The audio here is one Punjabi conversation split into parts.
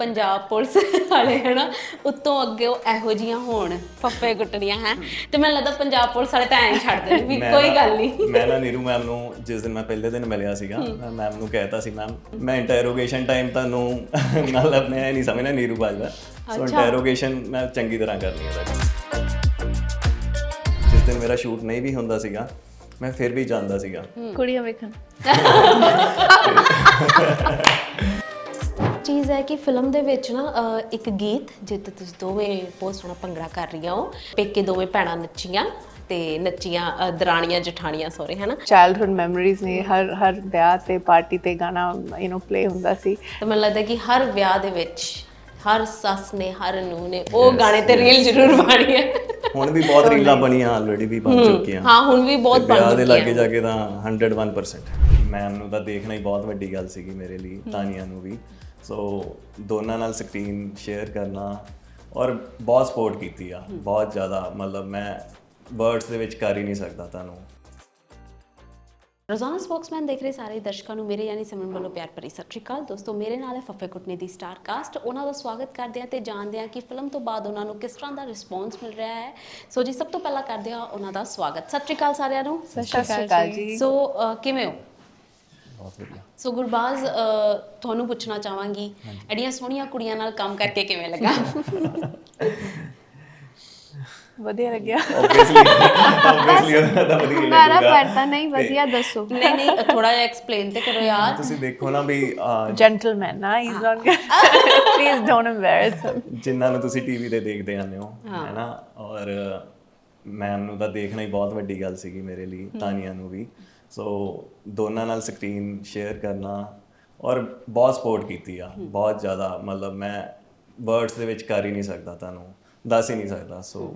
ਪੰਜਾਬ ਪੁਲਿਸ ਵਾਲੇ ਹਨਾ? ਉੱਤੋਂ ਅੱਗੇ ਉਹ ਇਹੋ ਜੀਆਂ ਹੋਣ ਫੱਫੇ ਗੁੱਟਣੀਆਂ ਹੈ? ਤੇ ਮੈਨੂੰ ਲੱਗਦਾ ਪੰਜਾਬ ਪੁਲਿਸ ਵਾਲੇ ਤਾਂ ਐਂ ਛੱਡ ਦੇਣ ਵੀ ਮੈਂ ਕੋਈ ਨਾ- ਗੱਲ ਨਹੀਂ। ਮੈਂ ਨਾ ਨੀਰੂ ਮੈਮ ਨੂੰ ਜਿਸ ਦਿਨ ਮੈਂ ਪਹਿਲੇ ਦਿਨ ਮਿਲਿਆ ਸੀਗਾ ਮੈਂ ਮੈਮ ਨੂੰ ਕਹਿਤਾ ਸੀ ਮੈਮ ਮੈਂ ਇੰਟਰੋਗੇਸ਼ਨ ਟਾਈਮ ਤੁਹਾਨੂੰ ਮਤਲਬ ਮੈਂ ਇਹ ਨਹੀਂ ਸਮਝਣਾ ਨੀਰੂ ਬਾਜਵਾ। ਸੋ ਇੰਟਰੋਗੇਸ਼ਨ ਮੈਂ ਚੰਗੀ ਤਰ੍ਹਾਂ ਕਰਨੀ ਹੈ ਤੁਹਾਡੀ ਜਿਸ ਦਿਨ ਮੇਰਾ ਸ਼ੂਟ ਨਹੀਂ ਵੀ ਹੁੰਦਾ ਸੀਗਾ ਮੈਂ ਫਿਰ ਵੀ ਜਾਂਦਾ ਸੀਗਾ। ਕੁੜੀਆਂ ਵੇਖਣ। ਚੀਜ਼ ਹੈ ਕਿ ਫਿਲਮ ਦੇ ਵਿੱਚ ਨਾ ਅਹ, ਇੱਕ ਗੀਤ ਜਿੱਤ ਤੁਸੀਂ ਦੋਵੇਂ ਬਹੁਤ ਸੋਹਣਾ ਭੰਗੜਾ ਕਰ ਰਹੀਆਂ ਹੋ। ਪੇਕੇ ਦੋਵੇਂ ਭੈਣਾਂ ਨੱਚੀਆਂ ਤੇ ਨੱਚੀਆਂ ਅਹ, ਦਰਾਣੀਆਂ ਜਠਾਣੀਆਂ ਸੋਰੇ ਹਨਾ ਚਾਈਲਡਹੁੱਡ ਮੈਮਰੀਜ਼ ਨੇ ਹਰ ਹਰ ਵਿਆਹ ਤੇ ਪਾਰਟੀ ਤੇ ਗਾਣਾ ਯੂ نو ਪਲੇ ਹੁੰਦਾ ਸੀ। ਤੇ ਮੈਨੂੰ ਲੱਗਦਾ ਕਿ ਹਰ ਵਿਆਹ ਦੇ ਵਿੱਚ ਹਰ ਸੱਸ ਨੇ ਹਰ ਨੂੰ ਨੇ ਉਹ ਗਾਣੇ ਤੇ ਰੀਲ ਜ਼ਰੂਰ ਬਾਣੀ ਹੈ ਹੁਣ ਵੀ ਬਹੁਤ ਰੀਲਾਂ ਬਣੀਆਂ ਆਲਰੇਡੀ ਵੀ ਬਣ ਚੁੱਕੀਆਂ। ਹਾਂ ਹੁਣ ਵੀ ਬਹੁਤ ਤੇ ਬਣ ਵਿਆਹ ਦੇ ਲਾਗੇ ਜਾ ਕੇ ਤਾਂ 101% ਮੈਮ ਨੂੰ ਤਾਂ ਦੇਖਣਾ ਹੀ ਬਹੁਤ ਵੱਡੀ ਗੱਲ ਸੀਗੀ ਮੇਰੇ ਲਈ ਤਾਨੀਆ ਨੂੰ ਵੀ। ਸੋ ਦੋਨਾਂ ਨਾਲ ਸਕਰੀਨ ਸ਼ੇਅਰ ਕਰਨਾ ਔਰ ਬਹੁਤ ਸਪੋਰਟ ਕੀਤੀ ਆ ਬਹੁਤ ਜ਼ਿਆਦਾ। ਮਤਲਬ ਮੈਂ ਵਰਡਸ ਦੇ ਵਿੱਚ ਕਰ ਹੀ ਨਹੀਂ ਸਕਦਾ ਤੁਹਾਨੂੰ। ਰੋਜ਼ਾਨਾ ਸਪੋਕਸਮੈਨ ਦੇਖ ਰਹੇ ਸਾਰੇ ਦਰਸ਼ਕਾਂ ਨੂੰ ਮੇਰੇ ਯਾਨੀ ਸਿਮਰਨ ਵੱਲੋਂ ਪਿਆਰ ਭਰੀ ਸਤਿ ਸ਼੍ਰੀ ਅਕਾਲ। ਦੋਸਤੋ ਮੇਰੇ ਨਾਲ ਹੈ ਫੱਫੇ ਕੁੱਟਨੇ ਦੀ ਸਟਾਰ ਕਾਸਟ ਉਹਨਾਂ ਦਾ ਸਵਾਗਤ ਕਰਦੇ ਹਾਂ ਤੇ ਜਾਣਦੇ ਹਾਂ ਕਿ ਫਿਲਮ ਤੋਂ ਬਾਅਦ ਉਹਨਾਂ ਨੂੰ ਕਿਸ ਤਰ੍ਹਾਂ ਦਾ ਰਿਸਪੌਂਸ ਮਿਲ ਰਿਹਾ ਹੈ। ਸੋ ਜੀ ਸਭ ਤੋਂ ਪਹਿਲਾਂ ਕਰਦੇ ਹਾਂ ਉਹਨਾਂ ਦਾ ਸਵਾਗਤ। ਸਤਿ ਸ਼੍ਰੀ ਅਕਾਲ ਸਾਰਿਆਂ ਨੂੰ। ਸਤਿ ਸ਼੍ਰੀ ਅਕਾਲ ਜੀ। ਸੋ ਕਿਵੇਂ ਹੋ? ਬਹੁਤ ਵਧੀਆ। ਸੋ ਗੁਰਬਾਜ਼ ਤੁਹਾਨੂੰ ਪੁੱਛਣਾ ਚਾਹਾਂਗੀ ਐਡੀਆਂ ਸੋਹਣੀਆਂ ਕੁੜੀਆਂ ਨਾਲ ਕੰਮ ਕਰਕੇ ਕਿਵੇਂ ਲੱਗਾ? ਵਧੀਆ ਲੱਗਿਆ। ਆਬਵੀਅਸਲੀ ਆਬਵੀਅਸਲੀ ਉਹਦਾ ਤਾਂ ਵਧੀਆ ਹੀ ਮਾਰਾ ਪੜਤਾ ਨਹੀਂ ਵਧੀਆ ਦੱਸੋ। ਨਹੀਂ ਨਹੀਂ ਥੋੜਾ ਜਿਹਾ ਐਕਸਪਲੇਨ ਤੇ ਕਰੋ ਯਾਰ। ਤੁਸੀਂ ਦੇਖੋ ਨਾ ਵੀ ਜੈਂਟਲਮੈਨ ਨਾ is not please don't embarrass ਜਿਨ੍ਹਾਂ ਨੂੰ ਤੁਸੀਂ ਟੀਵੀ ਤੇ ਦੇਖਦੇ ਆਨੇ ਹੋ ਹੈਨਾ? ਔਰ ਮੈਮ ਨੂੰ ਤਾਂ ਦੇਖਣਾ ਹੀ ਬਹੁਤ ਵੱਡੀ ਗੱਲ ਸੀਗੀ ਮੇਰੇ ਲਈ ਤਾਨੀਆ ਨੂੰ ਵੀ। ਸੋ ਦੋਨਾਂ ਨਾਲ ਸਕਰੀਨ ਸ਼ੇਅਰ ਕਰਨਾ ਔਰ ਬਹੁਤ ਸਪੋਰਟ ਕੀਤੀ ਆ। ਬਹੁਤ ਜ਼ਿਆਦਾ ਮਤਲਬ ਮੈਂ ਵਰਡਸ ਦੇ ਵਿੱਚ ਕਰ ਹੀ ਨਹੀਂ ਸਕਦਾ ਤੁਹਾਨੂੰ ਦੱਸ ਹੀ ਨਹੀਂ ਸਕਦਾ। ਸੋ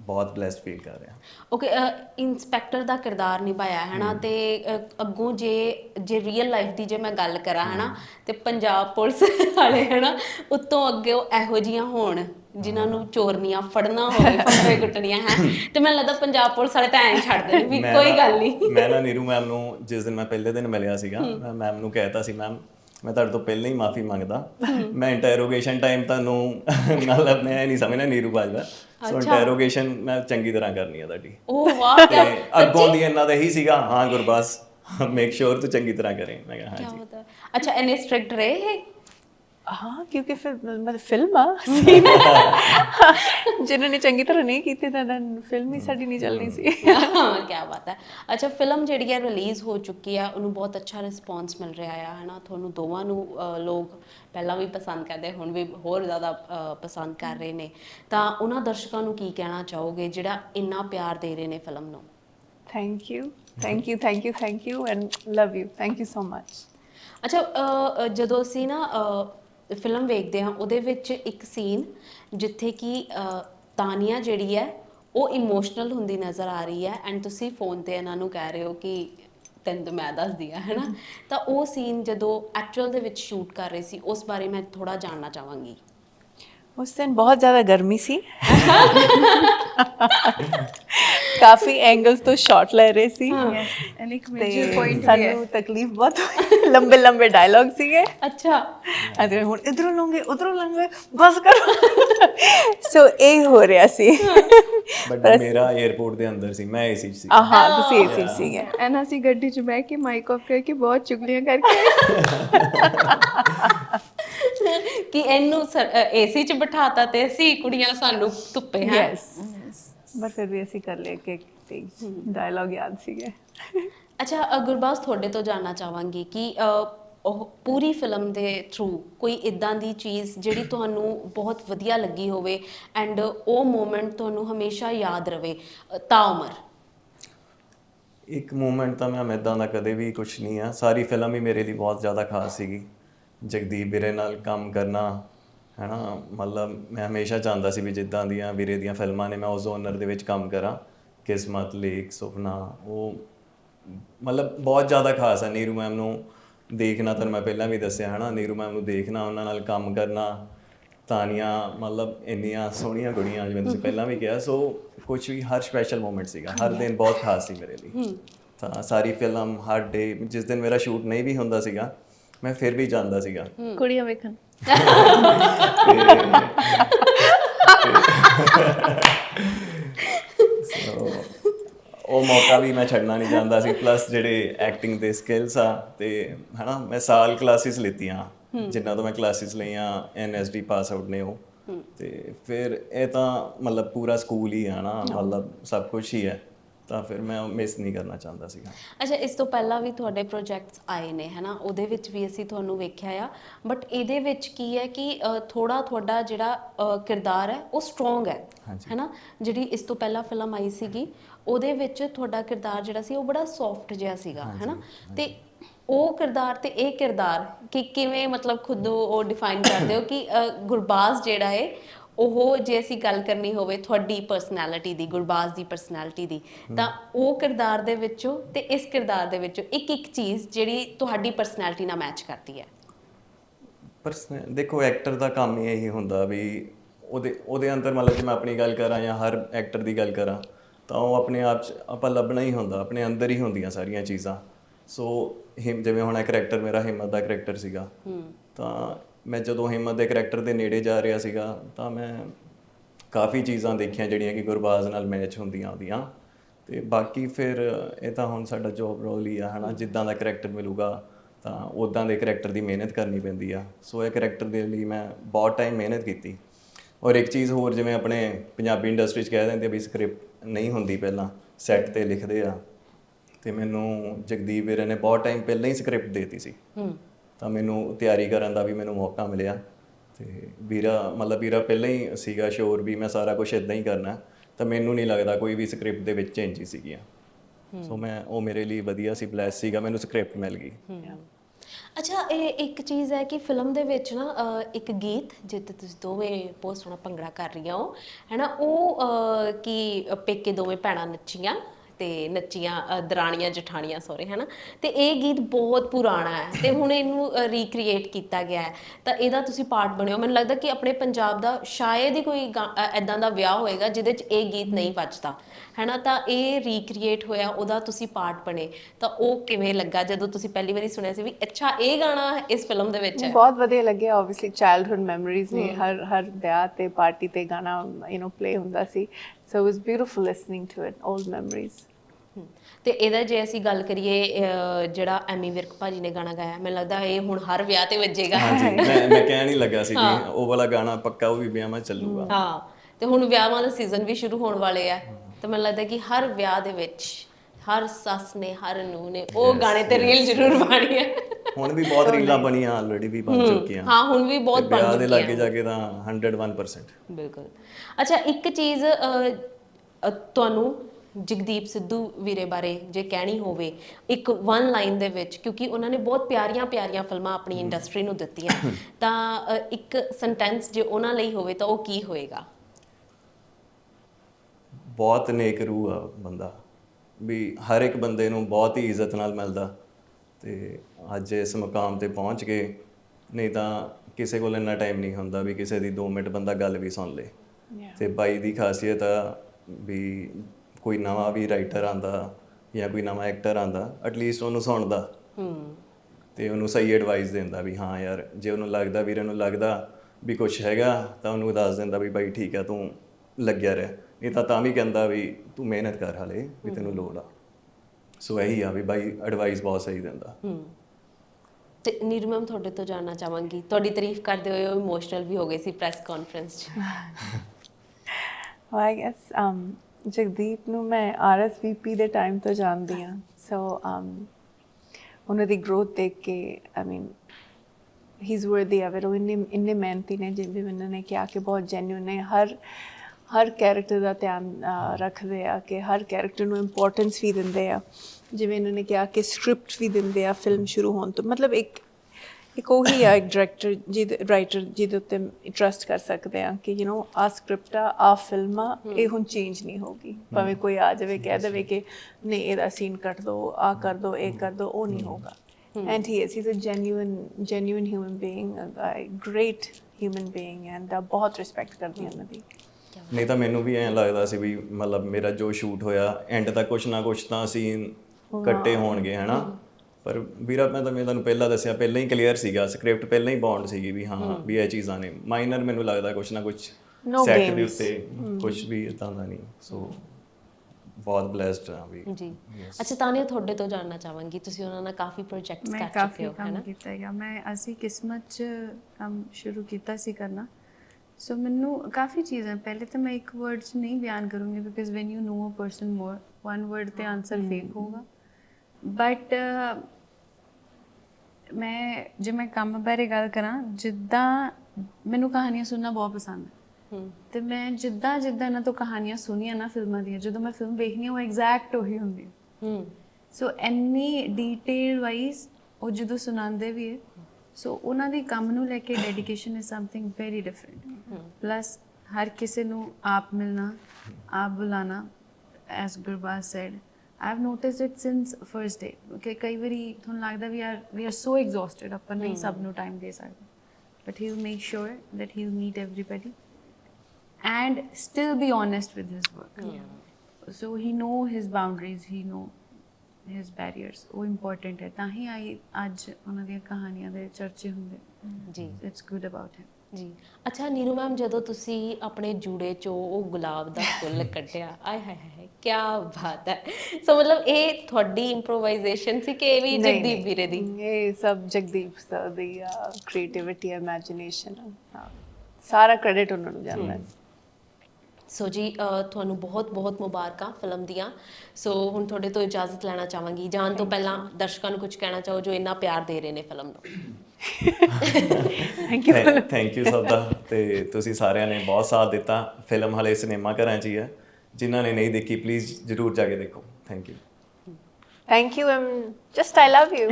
ਬਹੁਤ ਬlesed ਫੀਲ ਕਰ ਰਿਹਾ। ਓਕੇ ਇਨਸਪੈਕਟਰ ਦਾ ਕਿਰਦਾਰ ਨਿਭਾਇਆ ਹੈ। ਨਾ ਤੇ ਅੱਗੋਂ ਜੇ ਜੇ ਰੀਅਲ ਲਾਈਫ ਦੀ ਜੇ ਮੈਂ ਗੱਲ ਕਰਾਂ ਹੈ। ਨਾ ਤੇ ਪੰਜਾਬ ਪੁਲਿਸ ਵਾਲੇ ਹੈ ਨਾ ਉੱਤੋਂ ਅੱਗੇ ਉਹ ਇਹੋ ਜੀਆਂ ਹੋਣ। ਜਿਨ੍ਹਾਂ ਨੂੰ ਚੋਰਨੀਆਂ ਫੜਨਾ ਹੋਵੇ ਫੜਵੇ ਗੁੱਟਣੀਆਂ ਹੈ। ਤੇ ਮੈਨੂੰ ਲੱਗਦਾ ਪੰਜਾਬ ਪੁਲਿਸ ਵਾਲੇ ਤਾਂ ਐਂ ਹੀ ਛੱਡ ਦੇਣ ਵੀ ਮੈਂ ਕੋਈ ਨਾ- ਗੱਲ ਨਹੀਂ। ਮੈਂ ਨਾ ਨੀਰੂ ਮੈਮ ਨੂੰ ਜਿਸ ਦਿਨ ਮੈਂ ਪਹਿਲੇ ਦਿਨ ਮਿਲਿਆ ਸੀਗਾ ਮੈਂ ਮੈਮ ਨੂੰ ਕਹਿਤਾ ਸੀ ਮੈਮ ਮੈਂ ਤੁਹਾਡੇ ਤੋਂ ਪਹਿਲਾਂ ਹੀ ਮਾਫੀ ਮੰਗਦਾ। ਮੈਂ ਇੰਟਰੋਗੇਸ਼ਨ ਟਾਈਮ ਤੁਹਾਨੂੰ ਮਤਲਬ ਮੈਂ ਇਹ ਨਹੀਂ ਸਮਝਣਾ ਨੀਰੂ ਬਾਜਵਾ। ਸੋ ਇੰਟਰੋਗੇਸ਼ਨ ਮੈਂ ਚੰਗੀ ਤਰ੍ਹਾਂ ਕਰਨੀ ਆ ਤੁਹਾਡੀ। ਓਹ ਵਾਹ ਤੇ ਅੱਗੋਂ ਦੀ ਇਹਨਾਂ ਦਾ ਇਹੀ ਸੀਗਾ ਹਾਂ ਗੁਰਬਾਸ ਮੇਕ ਸ਼ੋਰ ਤੂੰ ਚੰਗੀ ਤਰ੍ਹਾਂ ਕਰੇ। ਮੈਂ ਕਿਹਾ ਕੀ ਹਾਂਜੀ ਬਤਾ ਅੱਛਾ ਇਹਨੇ ਸਟ੍ਰਿਕਟ ਰਹੇ ਇਹ? ਹਾਂ ਕਿਉਂਕਿ ਫਿਰ ਮਤਲਬ ਫਿਲਮ ਆ ਜਿਨ੍ਹਾਂ ਨੇ ਚੰਗੀ ਤਰ੍ਹਾਂ ਨਹੀਂ ਕੀਤੀ ਤਾਂ ਫਿਲਮ ਹੀ ਸਾਡੀ ਨਹੀਂ ਚੱਲਣੀ ਸੀ। ਹਾਂ ਕੀ ਬਾਤ ਹੈ। ਅੱਛਾ ਫਿਲਮ ਜਿਹੜੀ ਹੈ ਰਿਲੀਜ਼ ਹੋ ਚੁੱਕੀ ਹੈ ਉਹਨੂੰ ਬਹੁਤ ਅੱਛਾ ਰਿਸਪੌਂਸ ਮਿਲ ਰਿਹਾ ਹੈ ਹਨਾ? ਤੁਹਾਨੂੰ ਦੋਵਾਂ ਨੂੰ ਲੋਕ ਪਹਿਲਾਂ ਵੀ ਪਸੰਦ ਕਰਦੇ ਹੁਣ ਵੀ ਹੋਰ ਜ਼ਿਆਦਾ ਪਸੰਦ ਕਰ ਰਹੇ ਨੇ। ਤਾਂ ਉਹਨਾਂ ਦਰਸ਼ਕਾਂ ਨੂੰ ਕੀ ਕਹਿਣਾ ਚਾਹੋਗੇ ਜਿਹੜਾ ਇੰਨਾ ਪਿਆਰ ਦੇ ਰਹੇ ਨੇ ਫਿਲਮ ਨੂੰ? Thank you thank you thank you thank you and love you thank you so much ਅੱਛਾ ਜਦੋਂ ਅਸੀਂ ਨਾ ਫਿਲਮ ਵੇਖਦੇ ਹਾਂ ਉਹਦੇ ਵਿੱਚ ਇੱਕ ਸੀਨ ਜਿੱਥੇ ਕਿ ਤਾਨੀਆ ਜਿਹੜੀ ਹੈ ਉਹ ਇਮੋਸ਼ਨਲ ਹੁੰਦੀ ਨਜ਼ਰ ਆ ਰਹੀ ਹੈ ਐਂਡ ਤੁਸੀਂ ਫੋਨ ਤੇ ਇਹਨਾਂ ਨੂੰ ਕਹਿ ਰਹੇ ਹੋ ਕਿ ਤੈਨੂੰ ਤਾਂ ਮੈਂ ਦੱਸਦੀ ਆ ਹੈਨਾ? ਤਾਂ ਉਹ ਸੀਨ ਜਦੋਂ ਐਕਚੁਅਲ ਦੇ ਵਿੱਚ ਸ਼ੂਟ ਕਰ ਰਹੇ ਸੀ ਉਸ ਬਾਰੇ ਮੈਂ ਥੋੜਾ ਜਾਣਨਾ ਚਾਹਾਂਗੀ। ਉਸ ਦਿਨ ਬਹੁਤ ਜ਼ਿਆਦਾ ਗਰਮੀ ਸੀ। ਕਾਫੀ ਐਂਗਲਸ ਤੋਂ ਸ਼ਾਟ ਲੈ ਰਹੇ ਸੀ। ਐਂਡ ਇੱਕ ਮੇਜਰ ਪੁਆਇੰਟ ਵੀ ਹੈ। ਸਾਨੂੰ ਤਕਲੀਫ ਬਹੁਤ ਹੋਈ। ਲੰਬੇ ਲੰਬੇ ਡਾਇਲੌਗ ਸੀਗੇ। ਅੱਛਾ। ਅਦੇ ਹੁਣ ਇਧਰੋਂ ਲੰਗੇ ਉਧਰੋਂ ਲੰਗੇ ਬਸ ਕਰੋ। ਸੋ ਇਹ ਹੋ ਰਿਹਾ ਸੀ। ਬਟ ਮੇਰਾ 에어ਪੋਰਟ ਦੇ ਅੰਦਰ ਸੀ ਮੈਂ ਏਸੀ 'ਚ ਸੀ। ਆਹਾਂ ਤੁਸੀਂ ਇਹ ਸੀ ਸੀਗੇ। ਐਂਡ ਅਸੀਂ ਗੱਡੀ 'ਚ ਬਹਿ ਕੇ ਮਾਈਕ ਆਫ ਕਰਕੇ ਬਹੁਤ ਚੁਗਲੀਆਂ ਕਰਕੇ। ਕਿ ਇਹਨੂੰ ਏਸੀ 'ਚ ਬਿਠਾਤਾ ਤੇ ਅਸੀਂ ਕੁੜੀਆਂ ਸਾਨੂੰ ਧੁੱਪੇ ਹੈ? ਬਸ ਫਿਰ ਵੀ ਅਸੀਂ ਕਰ ਲਿਆ ਕਿ ਡਾਇਲੌਗ ਯਾਦ ਸੀਗੇ। ਅੱਛਾ ਅ, ਗੁਰਬਾਜ਼ ਤੁਹਾਡੇ ਤੋਂ ਜਾਨਣਾ ਚਾਹਾਂਗੀ ਕਿ ਅ, ਉਹ ਪੂਰੀ ਫਿਲਮ ਦੇ ਥਰੂ ਕੋਈ ਇਦਾਂ ਦੀ ਚੀਜ਼ ਜਿਹੜੀ ਤੁਹਾਨੂੰ ਬਹੁਤ ਵਧੀਆ ਲੱਗੀ ਹੋਵੇ ਐਂਡ ਉਹ ਮੂਮੈਂਟ ਤੁਹਾਨੂੰ ਹਮੇਸ਼ਾ ਯਾਦ ਰਵੇ ਅ, ਤਾਂ ਉਮਰ। ਇੱਕ ਮੂਮੈਂਟ ਤਾਂ ਮੈਂ ਇਦਾਂ ਦਾ ਕਦੇ ਵੀ ਕੁਝ ਨਹੀਂ ਆ। ਸਾਰੀ ਫਿਲਮ ਹੀ ਮੇਰੇ ਲਈ ਬਹੁਤ ਜ਼ਿਆਦਾ ਖਾਸ ਸੀਗੀ। ਜਗਦੀਪ ਵੀਰੇ ਨਾਲ ਕੰਮ ਕਰਨਾ ਹੈਨਾ ਮਤਲਬ ਮੈਂ ਹਮੇਸ਼ਾ ਚਾਹੁੰਦਾ ਸੀ ਵੀ ਜਿੱਦਾਂ ਦੀਆਂ ਵੀਰੇ ਦੀਆਂ ਫਿਲਮਾਂ ਨੇ ਮੈਂ ਉਸ ਓਨਰ ਦੇ ਵਿੱਚ ਕੰਮ ਕਰਾਂ ਕਿਸਮਤ ਲੇਕ ਸੁਪਨਾ ਉਹ ਮਤਲਬ ਬਹੁਤ ਜ਼ਿਆਦਾ ਖਾਸ ਹੈ ਨੀਰੂ ਮੈਮ ਨੂੰ ਦੇਖਣਾ ਤੁਹਾਨੂੰ ਮੈਂ ਪਹਿਲਾਂ ਵੀ ਦੱਸਿਆ ਹਨਾ ਨੀਰੂ ਮੈਮ ਨੂੰ ਦੇਖਣਾ ਉਹਨਾਂ ਨਾਲ ਕੰਮ ਕਰਨਾ ਤਾਨੀਆਂ ਮਤਲਬ ਇੰਨੀਆਂ ਸੋਹਣੀਆਂ ਕੁੜੀਆਂ ਜਿਵੇਂ ਤੁਸੀਂ ਪਹਿਲਾਂ ਵੀ ਕਿਹਾ ਸੋ ਕੁਝ ਵੀ ਹਰ ਸਪੈਸ਼ਲ ਮੂਮੈਂਟ ਸੀਗਾ ਹਰ ਦਿਨ ਬਹੁਤ ਖਾਸ ਸੀ ਮੇਰੇ ਲਈ। ਤਾਂ ਸਾਰੀ ਫਿਲਮ ਹਰ ਡੇ ਜਿਸ ਦਿਨ ਮੇਰਾ ਸ਼ੂਟ ਨਹੀਂ ਵੀ ਹੁੰਦਾ ਸੀਗਾ ਮੈਂ ਫਿਰ ਵੀ ਜਾਂਦਾ ਸੀਗਾ। ਕੁੜੀਆਂ ਵੇਖਣ। ਸੋ ਉਹ ਮੌਕਾ ਵੀ ਮੈਂ ਛੱਡਣਾ ਨਹੀਂ ਚਾਹੁੰਦਾ ਸੀ ਪਲੱਸ ਜਿਹੜੇ ਐਕਟਿੰਗ ਦੇ ਸਕਿੱਲਸ ਆ ਤੇ ਹਨਾ ਮੈਂ ਸਾਲ ਕਲਾਸਿਸ ਲਿੱਤੀਆਂ ਜਿੰਨਾ ਤੋਂ ਮੈਂ ਕਲਾਸਿਸ ਲਈਆਂ ਐਨਐਸਡੀ ਪਾਸ ਆਊਟ ਨੇ ਉਹ। ਤੇ ਫਿਰ ਇਹ ਤਾਂ ਮਤਲਬ ਪੂਰਾ ਸਕੂਲ ਹੀ ਆ ਨਾ ਮਤਲਬ ਸਭ ਕੁਝ ਹੀ ਹੈ। ਤਾਂ ਫਿਰ ਮੈਂ ਮਿਸ ਨਹੀਂ ਕਰਨਾ ਚਾਹੁੰਦਾ ਸੀਗਾ। ਅੱਛਾ ਇਸ ਤੋਂ ਪਹਿਲਾਂ ਵੀ ਤੁਹਾਡੇ ਪ੍ਰੋਜੈਕਟਸ ਆਏ ਨੇ ਹਨਾ? ਉਹਦੇ ਵਿੱਚ ਵੀ ਅਸੀਂ ਤੁਹਾਨੂੰ ਵੇਖਿਆ ਆ। ਬਟ ਇਹਦੇ ਵਿੱਚ ਕੀ ਹੈ ਕਿ ਥੋੜਾ ਤੁਹਾਡਾ ਜਿਹੜਾ ਕਿਰਦਾਰ ਹੈ ਉਹ ਸਟਰੋਂਗ ਹੈ ਹਨਾ? ਜਿਹੜੀ ਇਸ ਤੋਂ ਪਹਿਲਾਂ ਫਿਲਮ ਆਈ ਸੀਗੀ ਉਹਦੇ ਵਿੱਚ ਤੁਹਾਡਾ ਕਿਰਦਾਰ ਜਿਹੜਾ ਸੀ ਉਹ ਬੜਾ ਸੌਫਟ ਜਿਹਾ ਸੀਗਾ ਹਨਾ? ਤੇ ਉਹ ਕਿਰਦਾਰ ਤੇ ਇਹ ਕਿਰਦਾਰ ਕਿ ਕਿਵੇਂ ਮਤਲਬ ਖੁਦ ਨੂੰ ਉਹ ਡਿਫਾਈਨ ਕਰਦੇ ਹੋ ਕਿ ਗੁਰਬਾਜ਼ ਜਿਹੜਾ ਹੈ ਉਹ ਜੇ ਅਸੀਂ ਗੱਲ ਕਰਨੀ ਹੋਵੇ ਤੁਹਾਡੀ ਪਰਸਨੈਲਿਟੀ ਦੀ ਗੁਰਬਾਜ਼ ਦੀ ਪਰਸਨੈਲਿਟੀ ਦੀ ਤਾਂ ਉਹ ਕਿਰਦਾਰ ਦੇ ਵਿੱਚੋਂ ਤੇ ਇਸ ਕਿਰਦਾਰ ਦੇ ਵਿੱਚੋਂ ਇੱਕ ਇੱਕ ਚੀਜ਼ ਜਿਹੜੀ ਤੁਹਾਡੀ ਪਰਸਨੈਲਿਟੀ ਨਾਲ ਮੈਚ ਕਰਦੀ ਹੈ। ਪਰ ਸ- ਦੇਖੋ ਐਕਟਰ ਦਾ ਕੰਮ ਹੀ ਇਹੀ ਹੁੰਦਾ ਵੀ ਉਹਦੇ ਉਹਦੇ ਅੰਦਰ ਮਤਲਬ ਜੇ ਮੈਂ ਆਪਣੀ ਗੱਲ ਕਰਾਂ ਜਾਂ ਹਰ ਐਕਟਰ ਦੀ ਗੱਲ ਕਰਾਂ ਤਾਂ ਉਹ ਆਪਣੇ ਆਪ 'ਚ ਆਪਾਂ ਲੱਭਣਾ ਹੀ ਹੁੰਦਾ ਆਪਣੇ ਅੰਦਰ ਹੀ ਹੁੰਦੀਆਂ ਸਾਰੀਆਂ ਚੀਜ਼ਾਂ। ਸੋ ਹਿਮ ਜਿਵੇਂ ਹੁਣ ਇਹ ਕਰੈਕਟਰ ਮੇਰਾ ਹਿੰਮਤ ਦਾ ਕਰੈਕਟਰ ਸੀਗਾ ਤਾਂ ਮੈਂ ਜਦੋਂ ਹਿੰਮਤ ਦੇ ਕਰੈਕਟਰ ਦੇ ਨੇੜੇ ਜਾ ਰਿਹਾ ਸੀਗਾ, ਤਾਂ ਮੈਂ ਕਾਫੀ ਚੀਜ਼ਾਂ ਦੇਖੀਆਂ ਜਿਹੜੀਆਂ ਕਿ ਗੁਰਬਾਜ਼ ਨਾਲ ਮੈਚ ਹੁੰਦੀਆਂ ਉਹਦੀਆਂ। ਤੇ ਬਾਕੀ ਫਿਰ ਇਹ ਤਾਂ ਹੁਣ ਸਾਡਾ ਜੋਬ ਰੋਲ ਹੀ ਆ, ਹਨਾ? ਜਿੱਦਾਂ ਦਾ ਕਰੈਕਟਰ ਮਿਲੂਗਾ, ਤਾਂ ਉਦਾਂ ਦੇ ਕਰੈਕਟਰ ਦੀ ਮਿਹਨਤ ਕਰਨੀ ਪੈਂਦੀ ਆ। ਸੋ ਇਹ ਕਰੈਕਟਰ ਦੇ ਲਈ ਮੈਂ ਬਹੁਤ ਟਾਈਮ ਮਿਹਨਤ ਕੀਤੀ। ਔਰ ਇੱਕ ਚੀਜ਼ ਹੋਰ, ਜਿਵੇਂ ਆਪਣੇ ਪੰਜਾਬੀ ਇੰਡਸਟਰੀ 'ਚ ਕਹਿ ਦਿੰਦੇ ਆ ਵੀ ਸਕ੍ਰਿਪਟ ਨਹੀਂ ਹੁੰਦੀ ਪਹਿਲਾਂ ਸੈੱਟ ਤੇ ਲਿਖਦੇ ਆ। ਤੇ ਮੈਨੂੰ ਜਗਦੀਪ ਵੀਰੇ ਨੇ ਬਹੁਤ ਟਾਈਮ ਪਹਿਲਾਂ ਹੀ ਸਕ੍ਰਿਪਟ ਦੇਤੀ ਸੀ। ਤਾਂ ਮੈਨੂੰ ਤਿਆਰੀ ਕਰਨ ਦਾ ਵੀ ਮੈਨੂੰ ਮੌਕਾ ਮਿਲਿਆ ਤੇ ਵੀਰਾ ਮਤਲਬ ਵੀਰਾ ਪਹਿਲਾਂ ਹੀ ਸੀਗਾ ਸ਼ੋਰ ਵੀ ਮੈਂ ਸਾਰਾ ਕੁਝ ਇਦਾਂ ਹੀ ਕਰਨਾ ਤਾਂ ਮੈਨੂੰ ਨਹੀਂ ਲੱਗਦਾ ਕੋਈ ਵੀ ਸਕ੍ਰਿਪਟ ਦੇ ਵਿੱਚ ਚੇਂਜ ਹੀ। ਸੀਗੀਆਂ ਸੋ ਮੈਂ ਉਹ ਮੇਰੇ ਲਈ ਵਧੀਆ ਸੀ ਬਲੈਸ ਸੀਗਾ ਮੈਨੂੰ ਸਕ੍ਰਿਪਟ ਮਿਲ ਗਈ। ਅੱਛਾ ਇਹ ਇੱਕ ਚੀਜ਼ ਹੈ ਕਿ ਫਿਲਮ ਦੇ ਵਿੱਚ ਨਾ ਅ, ਇੱਕ ਗੀਤ ਜਿੱਤੇ ਤੁਸੀਂ ਦੋਵੇਂ ਬਹੁਤ ਸੋਹਣਾ ਭੰਗੜਾ ਕਰ ਰਹੀਆਂ ਹੋ ਹੈਨਾ? ਉਹ ਅ, ਕਿ ਪੇਕੇ ਦੋਵੇਂ ਭੈਣਾਂ ਨੱਚੀਆਂ ਤੇ ਨੱਚੀਆਂ ਦਰਾਣੀਆਂ ਜਠਾਣੀਆਂ ਸੋਰੇ ਹਨਾ? ਤੇ ਇਹ ਗੀਤ ਬਹੁਤ ਪੁਰਾਣਾ ਹੈ ਤੇ ਹੁਣ ਇਹਨੂੰ ਰੀਕ੍ਰੀਏਟ ਕੀਤਾ ਗਿਆ ਹੈ। ਤਾਂ ਇਹਦਾ ਤੁਸੀਂ ਪਾਰਟ ਬਣਿਓ। ਮੈਨੂੰ ਲੱਗਦਾ ਕਿ ਆਪਣੇ ਪੰਜਾਬ ਦਾ ਸ਼ਾਇਦ ਹੀ ਕੋਈ ਐਦਾਂ ਦਾ ਵਿਆਹ ਹੋਏਗਾ ਜਿਹਦੇ 'ਚ ਇਹ ਗੀਤ ਨਹੀਂ ਵੱਜਦਾ। ਹਨਾ? ਤਾਂ ਇਹ ਰੀਕ੍ਰੀਏਟ ਹੋਇਆ ਉਹਦਾ ਤੁਸੀਂ ਪਾਰਟ ਬਣੇ। ਤਾਂ ਉਹ ਕਿਵੇਂ ਲੱਗਾ? ਜਦੋਂ ਤੁਸੀਂ ਪਹਿਲੀ ਵਾਰੀ ਸੁਣਿਆ ਸੀ ਵੀ ਅੱਛਾ ਇਹ ਗਾਣਾ ਇਸ ਫਿਲਮ ਦੇ ਵਿੱਚ ਹੈ। ਬਹੁਤ ਵਧੀਆ ਲੱਗਿਆ ਆਬਵੀਅਸਲੀ ਚਾਈਲਡਹੂਡ ਮੈਮਰੀਜ਼ ਨੇ ਹਰ ਹਰ ਵਿਆਹ ਤੇ ਪਾਰਟੀ ਤੇ ਗਾਣਾ ਯੂ نو ਪਲੇ ਹੁੰਦਾ ਸੀ। So it was beautiful listening to it old memories ਤੇ ਇਹਦਾ ਜੇ ਅਸੀਂ ਗੱਲ ਕਰੀਏ ਅਹ, ਜਿਹੜਾ ਐਮੀ ਵਿਰਕ ਭਾਜੀ ਨੇ ਗਾਣਾ ਗਾਇਆ ਮੈਨੂੰ ਲੱਗਦਾ ਇਹ ਹੁਣ ਹਰ ਵਿਆਹ ਤੇ ਵੱਜੇਗਾ। ਹਾਂਜੀ ਮੈਂ ਮੈਂ ਕਹਿਣ ਹੀ ਲੱਗਾ ਸੀ ਕਿ ਉਹ ਵਾਲਾ ਗਾਣਾ ਪੱਕਾ ਉਹ ਵੀ ਵਿਆਹਾਂ 'ਚ ਚੱਲੂਗਾ। ਹਾਂ ਤੇ ਹੁਣ ਵਿਆਹਾਂ ਦਾ ਸੀਜ਼ਨ ਵੀ ਸ਼ੁਰੂ ਹੋਣ ਵਾਲੇ ਆ ਤੇ ਮੈਨੂੰ ਲੱਗਦਾ ਕਿ ਹਰ ਵਿਆਹ ਦੇ ਵਿੱਚ ਹਰ ਸੱਸ ਨੇ ਹਰ ਨੂੰ ਨੇ ਉਹ ਗਾਣੇ ਤੇ ਰੀਲ ਜ਼ਰੂਰ ਪਾਣੀ ਹੈ ਹੁਣ ਵੀ ਬਹੁਤ ਰੀਲਾਂ ਬਣੀਆਂ ਆਲਰੇਡੀ ਵੀ ਬਣ ਚੁੱਕੀਆਂ। ਹਾਂ ਹੁਣ ਵੀ ਬਹੁਤ ਬਣ ਵਿਆਹ ਦੇ ਲਾਗੇ ਜਾ ਕੇ ਤਾਂ 101% ਬਿਲਕੁਲ। ਅੱਛਾ ਇੱਕ ਚੀਜ਼ ਅਹ, ਅਹ, ਤੁਹਾਨੂੰ ਜਗਦੀਪ ਸਿੱਧੂ ਵੀਰੇ ਬਾਰੇ ਜੇ ਕਹਿਣੀ ਹੋਵੇ ਇੱਕ ਵਨ ਲਾਈਨ ਦੇ ਵਿੱਚ ਕਿਉਂਕਿ ਉਹਨਾਂ ਨੇ ਬਹੁਤ ਪਿਆਰੀਆਂ ਪਿਆਰੀਆਂ ਫਿਲਮਾਂ ਆਪਣੀ ਇੰਡਸਟਰੀ ਨੂੰ ਦਿੱਤੀਆਂ। ਤਾਂ ਇੱਕ ਸੈਂਟੈਂਸ ਜੇ ਉਹਨਾਂ ਲਈ ਹੋਵੇ ਤਾਂ ਉਹ ਕੀ ਹੋਏਗਾ? ਬਹੁਤ ਨੇਕ ਰੂਹ ਆ ਬੰਦਾ। ਵੀ ਹਰ ਇੱਕ ਬੰਦੇ ਨੂੰ ਬਹੁਤ ਹੀ ਇੱਜ਼ਤ ਨਾਲ ਮਿਲਦਾ ਤੇ ਅੱਜ ਇਸ ਮੁਕਾਮ ਤੇ ਪਹੁੰਚ ਗਏ ਨਹੀਂ ਤਾਂ ਕਿਸੇ ਕੋਲ ਇੰਨਾ ਟਾਈਮ ਨਹੀਂ ਹੁੰਦਾ ਵੀ ਕਿਸੇ ਦੀ 2 ਮਿੰਟ ਬੰਦਾ ਗੱਲ ਵੀ ਸੁਣ ਲੇ। ਤੇ ਬਾਈ ਦੀ ਖਾਸੀਅਤ ਆ ਵੀ ਕੋਈ ਨਵਾਂ ਵੀ ਰਾਈਟਰ ਆਂਦਾ ਜਾਂ ਕੋਈ ਨਵਾਂ ਐਕਟਰ ਆਂਦਾ ਐਟਲੀਸਟ ਉਹਨੂੰ ਸੁਣਦਾ। ਹੂੰ। ਤੇ ਉਹਨੂੰ ਸਹੀ ਐਡਵਾਈਸ ਦਿੰਦਾ ਵੀ ਹਾਂ ਯਾਰ ਜੇ ਉਹਨੂੰ ਲੱਗਦਾ ਵੀਰੇ ਨੂੰ ਲੱਗਦਾ ਵੀ ਕੁਝ ਹੈਗਾ ਤਾਂ ਉਹਨੂੰ ਦੱਸ ਦਿੰਦਾ ਵੀ ਬਾਈ ਠੀਕ ਆ ਤੂੰ ਲੱਗਿਆ ਰਹਿ। ਨਹੀਂ ਤਾਂ ਤਾਂ ਵੀ ਕਹਿੰਦਾ ਵੀ ਤੂੰ ਮਿਹਨਤ ਕਰ ਹਲੇ ਵੀ ਤੈਨੂੰ ਲੋੜ ਆ। ਸੋ ਇਹੀ ਆ ਵੀ ਬਾਈ ਐਡਵਾਈਸ ਬਹੁਤ ਸਹੀ ਦਿੰਦਾ। ਹੂੰ। ਤੇ ਨਿਰਮਮ ਤੁਹਾਡੇ ਤੋਂ ਜਾਣਨਾ ਚਾਹਾਂਗੀ। ਤੁਹਾਡੀ ਤਾਰੀਫ ਕਰਦੇ ਹੋਏ ਉਹ ਇਮੋਸ਼ਨਲ ਵੀ ਹੋ ਗਏ ਸੀ ਪ੍ਰੈਸ ਕਾਨਫਰੰਸ 'ਚ। ਆਈ ਗੈਸ um ਜਗਦੀਪ ਨੂੰ ਮੈਂ ਆਰਐਸਵੀਪੀ ਦੇ ਟਾਈਮ ਤੋਂ ਜਾਣਦੀ ਹਾਂ। ਸੋ um ਉਹਨਾਂ ਦੀ ਗਰੋਥ ਦੇਖ ਕੇ I mean he is worthy of it ਉਹ ਇੰਨੇ ਇੰਨੇ ਮਿਹਨਤੀ ਨੇ ਜਿਵੇਂ ਉਹਨਾਂ ਨੇ ਕਿਹਾ ਕਿ ਬਹੁਤ ਜੈਨੂਇਨ ਨੇ। ਹਰ ਹਰ ਕੈਰੈਕਟਰ ਦਾ ਧਿਆਨ ਰੱਖਦੇ ਆ ਕਿ ਹਰ ਕੈਰੈਕਟਰ ਨੂੰ ਇੰਪੋਰਟੈਂਸ ਵੀ ਦਿੰਦੇ ਆ। ਜਿਵੇਂ ਇਹਨਾਂ ਨੇ ਕਿਹਾ ਕਿ ਸਕ੍ਰਿਪਟ ਵੀ ਦਿੰਦੇ ਆ ਫਿਲਮ ਸ਼ੁਰੂ ਹੋਣ ਤੋਂ। ਮਤਲਬ ਇੱਕ ਇੱਕ ਉਹੀ ਆ ਇੱਕ ਡਾਇਰੈਕਟਰ ਜਿਹਦੇ ਰਾਈਟਰ ਜਿਹਦੇ ਉੱਤੇ ਟਰਸਟ ਕਰ ਸਕਦੇ ਆ ਕਿ ਯੂ نو ਆ ਸਕ੍ਰਿਪਟ ਆ ਆ ਫਿਲਮ ਆ ਇਹ ਹੁਣ ਚੇਂਜ ਨਹੀਂ ਹੋਗੀ ਭਾਵੇਂ ਕੋਈ ਆ ਜਾਵੇ ਕਹਿ ਦੇਵੇ ਕਿ ਨਹੀਂ ਇਹਦਾ ਸੀਨ ਕੱਟ ਦੋ ਆ ਕਰ ਦੋ ਇਹ ਕਰ ਦੋ ਉਹ ਨਹੀਂ ਹੋਗਾ and he. Is he is a genuine genuine human being a great human being and ਬਹੁਤ ਰਿਸਪੈਕਟ ਕਰਦੀ ਹਾਂ ਉਹਨਾਂ ਦੀ ਨਹੀਂ ਤਾਂ ਮੈਨੂੰ ਵੀ ਐਂ ਲੱਗਦਾ ਸੀ ਵੀ ਮਤਲਬ ਮੇਰਾ ਜੋ ਸ਼ੂਟ ਹੋਇਆ ਐਂਡ ਤੱਕ ਕੁਛ ਨਾ ਕੁਛ ਤਾਂ ਸੀਨ ਕੱਟੇ ਹੋਣਗੇ ਹਨਾ? ਪਰ ਵੀਰਾ ਮੈਂ ਤਾਂ ਮੈਂ ਤੁਹਾਨੂੰ ਪਹਿਲਾਂ ਦੱਸਿਆ ਪਹਿਲਾਂ ਹੀ ਕਲੀਅਰ ਸੀਗਾ ਸਕ੍ਰਿਪਟ ਪਹਿਲਾਂ ਹੀ ਬੌਂਡ ਸੀਗੀ ਵੀ ਹਾਂ ਵੀ ਇਹ ਚੀਜ਼ਾਂ ਨੇ। ਮਾਈਨਰ ਮੈਨੂੰ ਲੱਗਦਾ ਕੁਛ ਨਾ ਕੁਛ No ਸੈੱਟ ਦੇ games. ਉੱਤੇ ਕੁਝ ਵੀ ਇਦਾਂ ਦਾ ਨਹੀਂ। ਸੋ ਬਹੁਤ ਬlesed ਆ ਵੀ। ਜੀ। ਅੱਛਾ ਤਾਨੀਆ ਤੁਹਾਡੇ ਤੋਂ ਜਾਣਨਾ ਚਾਹਾਂਗੀ। ਤੁਸੀਂ ਉਹਨਾਂ ਨਾਲ ਕਾਫੀ ਪ੍ਰੋਜੈਕਟਸ ਮੈਂ ਕਰ ਚੁੱਕੇ ਕਾਫੀ ਹੋ ਹੈ ਕੰਮ ਨਾ? ਕੀਤਾ ਹੈਗਾ। ਮੈਂ ਅਸੀਂ ਕਿਸਮਤ 'ਚ ਕੰਮ ਸ਼ੁਰੂ ਕੀਤਾ ਸੀ ਕਰਨਾ। ਸੋ ਮੈਨੂੰ ਕਾਫੀ ਚੀਜ਼ਾਂ ਪਹਿਲੇ ਤਾਂ ਮੈਂ ਇੱਕ ਵਰਡ 'ਚ ਨਹੀਂ ਬਿਆਨ ਕਰੂੰਗੀ because when you know a person more one word ਤੇ ਆਨਸਰ ਫੇਕ ਹੋਊਗਾ। ਬਟ ਮੈਂ ਜੇ ਮੈਂ ਕੰਮ ਬਾਰੇ ਗੱਲ ਕਰਾਂ ਜਿੱਦਾਂ ਮੈਨੂੰ ਕਹਾਣੀਆਂ ਸੁਣਨਾ ਬਹੁਤ ਪਸੰਦ ਹੈ। ਤੇ ਮੈਂ ਜਿੱਦਾਂ ਜਿੱਦਾਂ ਇਹਨਾਂ ਤੋਂ ਕਹਾਣੀਆਂ ਸੁਣੀਆਂ ਨਾ ਫਿਲਮਾਂ ਦੀਆਂ ਜਦੋਂ ਮੈਂ ਫਿਲਮ ਵੇਖਣੀ ਉਹ ਐਗਜ਼ੈਕਟ ਉਹੀ ਹੁੰਦੀ ਹੈ। ਹੂੰ। ਸੋ ਐਨੀ ਡੀਟੇਲ ਵਾਈਜ਼ ਉਹ ਜਦੋਂ ਸੁਣਾਉਂਦੇ ਵੀ ਹੈ ਸੋ ਉਹਨਾਂ ਦੀ ਕੰਮ ਨੂੰ ਲੈ ਕੇ dedication is something very different plus ਹਰ ਕਿਸੇ ਨੂੰ ਆਪ ਮਿਲਣਾ ਆਪ ਬੁਲਾਣਾ as Gurbaz said I have noticed it since first day ਕਿ ਕਈ ਵਾਰੀ ਤੁਹਾਨੂੰ ਲੱਗਦਾ ਵੀ ਆਰ ਵੀ ਆਰ ਸੋ ਐਗਜ਼ੌਸਟਡ ਆਪਾਂ ਨਹੀਂ ਸਭ ਨੂੰ ਟਾਈਮ ਦੇ ਸਕਦੇ but he will make sure that he will meet everybody and still be honest with his work. So he know his boundaries he know his barriers. ਉਹ important ਹੈ ਤਾਂ ਹੀ ਆਈ ਅੱਜ ਉਹਨਾਂ ਦੀਆਂ ਕਹਾਣੀਆਂ ਦੇ ਚਰਚੇ ਹੁੰਦੇ ਜੀ ਇਟਸ ਗੁੱਡ ਅਬਾਊਟ ਹਿਮ ਜੀ। ਅੱਛਾ ਨੀਰੂ ਮੈਮ ਜਦੋਂ ਤੁਸੀਂ ਆਪਣੇ ਜੂੜੇ ਚੋਂ ਉਹ ਗੁਲਾਬ ਦਾ ਫੁੱਲ ਕੱਢਿਆ ਆਏ ਹਾਏ ਹਾਏ ਕੀ ਬਾਤ ਹੈ। ਸੋ ਮਤਲਬ ਇਹ ਤੁਹਾਡੀ ਇੰਪਰੋਵਾਈਜ਼ੇਸ਼ਨ ਸੀ ਕਿ ਇਹ ਵੀ ਨਹੀਂ, ਜਗਦੀਪ ਵੀਰੇ ਦੀ? ਇਹ ਸਭ ਜਗਦੀਪ ਸਰ ਦੀ ਕ੍ਰੀਏਟੀਵਿਟੀ ਇਮੇਜਿਨੇਸ਼ਨ ਸਾਰਾ ਕ੍ਰੈਡਿਟ ਉਹਨਾਂ ਨੂੰ ਜਾਂਦਾ ਹੈ। ਸੋ ਜੀ ਅ, ਤੁਹਾਨੂੰ ਬਹੁਤ ਬਹੁਤ ਮੁਬਾਰਕਾਂ ਫਿਲਮ ਦੀਆਂ। ਸੋ ਹੁਣ ਤੁਹਾਡੇ ਤੋਂ ਇਜਾਜ਼ਤ ਲੈਣਾ ਚਾਹਾਂਗੀ। ਜਾਣ ਤੋਂ ਪਹਿਲਾਂ ਦਰਸ਼ਕਾਂ ਨੂੰ ਕੁਝ ਕਹਿਣਾ ਚਾਹੋ ਜੋ ਇੰਨਾ ਪਿਆਰ ਦੇ ਰਹੇ ਨੇ ਫਿਲਮ ਨੂੰ। ਥੈਂਕ ਯੂ ਥੈਂਕ ਯੂ ਸਭ ਦਾ ਤੇ ਤੁਸੀਂ ਸਾਰਿਆਂ ਨੇ ਬਹੁਤ ਸਾਥ ਦਿੱਤਾ। ਫਿਲਮ ਹਲੇ ਸਿਨੇਮਾ ਘਰਾਂ 'ਚ ਹੀ ਹੈ। ਜਿਨ੍ਹਾਂ ਨੇ ਨਹੀਂ ਦੇਖੀ ਪਲੀਜ਼ ਜਰੂਰ ਜਾ ਕੇ ਦੇਖੋ। Thank you thank you am just I love you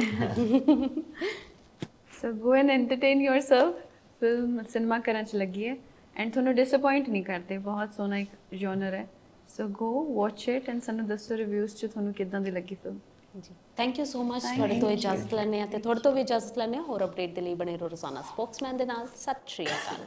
so go and entertain yourself. Film cinema ਕਰਨ ਚ ਲੱਗੀ ਹੈ। ਐਂਡ ਤੁਹਾਨੂੰ ਡਿਸਪਾਇੰਟ ਨਹੀਂ ਕਰਦੇ ਬਹੁਤ ਸੋਹਣਾ ਇੱਕ ਜਨਰ ਹੈ। So go watch it and ਸਾਨੂੰ ਦੱਸੋ ਰਿਵਿਊਜ਼ ਚ ਤੁਹਾਨੂੰ ਕਿਦਾਂ ਦੀ ਲੱਗੀ ਫਿਲਮ ਜੀ। ਥੈਂਕ ਯੂ ਸੋ ਮਚ ਤੁਹਾਡੇ ਤੋਂ ਇਜਾਜ਼ਤ ਲੈਣੇ ਆ ਤੇ ਤੁਹਾਡੇ ਤੋਂ ਵੀ ਇਜਾਜ਼ਤ ਲੈਣੇ ਆ ਹੋਰ ਅਪਡੇਟ ਦੇ ਲਈ ਬਣੇ ਰਹੋ ਰੋਜ਼ਾਨਾ ਸਪੋਕਸਮੈਨ ਦੇ ਨਾਲ। ਸਤਿ ਸ਼੍ਰੀ ਅਕਾਲ।